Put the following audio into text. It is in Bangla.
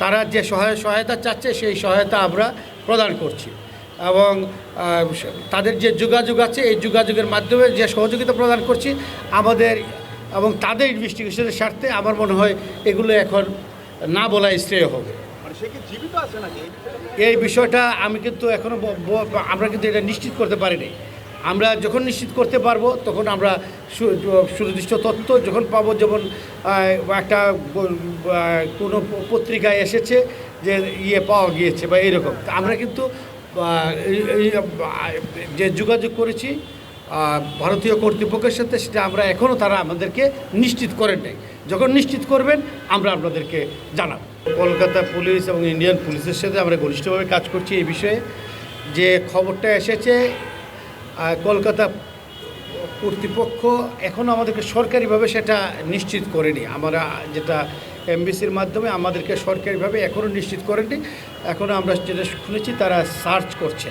তারা যে সহায় সহায়তা চাচ্ছে সেই সহায়তা আমরা প্রদান করছি। এবং তাদের যে যোগাযোগ আছে এই যোগাযোগের মাধ্যমে যে সহযোগিতা প্রদান করছি আমাদের এবং তাদের ইনভেস্টিগেশনের স্বার্থে আমার মনে হয় এগুলো এখন না বলাই শ্রেয় হবে। মানে সে কি জীবিত আছে নাকি? এই বিষয়টা আমি কিন্তু এখনও আমরা কিন্তু এটা নিশ্চিত করতে পারিনি। আমরা যখন নিশ্চিত করতে পারব, তখন আমরা সুনির্দিষ্ট তথ্য যখন পাবো, যেমন একটা কোনো পত্রিকায় এসেছে যে ইয়ে পাওয়া গিয়েছে বা এইরকম আমরা কিন্তু যে যোগাযোগ করেছি ভারতীয় কর্তৃপক্ষের সাথে, সেটা আমরা এখনও তারা আমাদেরকে নিশ্চিত করেন নাই। যখন নিশ্চিত করবেন, আমরা আপনাদেরকে জানাব। কলকাতা পুলিশ এবং ইন্ডিয়ান পুলিশের সাথে আমরা ঘনিষ্ঠভাবে কাজ করছি এই বিষয়ে। যে খবরটা এসেছে কলকাতা কর্তৃপক্ষ এখনও আমাদেরকে সরকারিভাবে সেটা নিশ্চিত করেনি। আমরা যেটা এমবিসির মাধ্যমে আমাদেরকে সরকারিভাবে এখনও নিশ্চিত করেনি এখনও আমরা যেটা শুনেছি তারা সার্চ করছে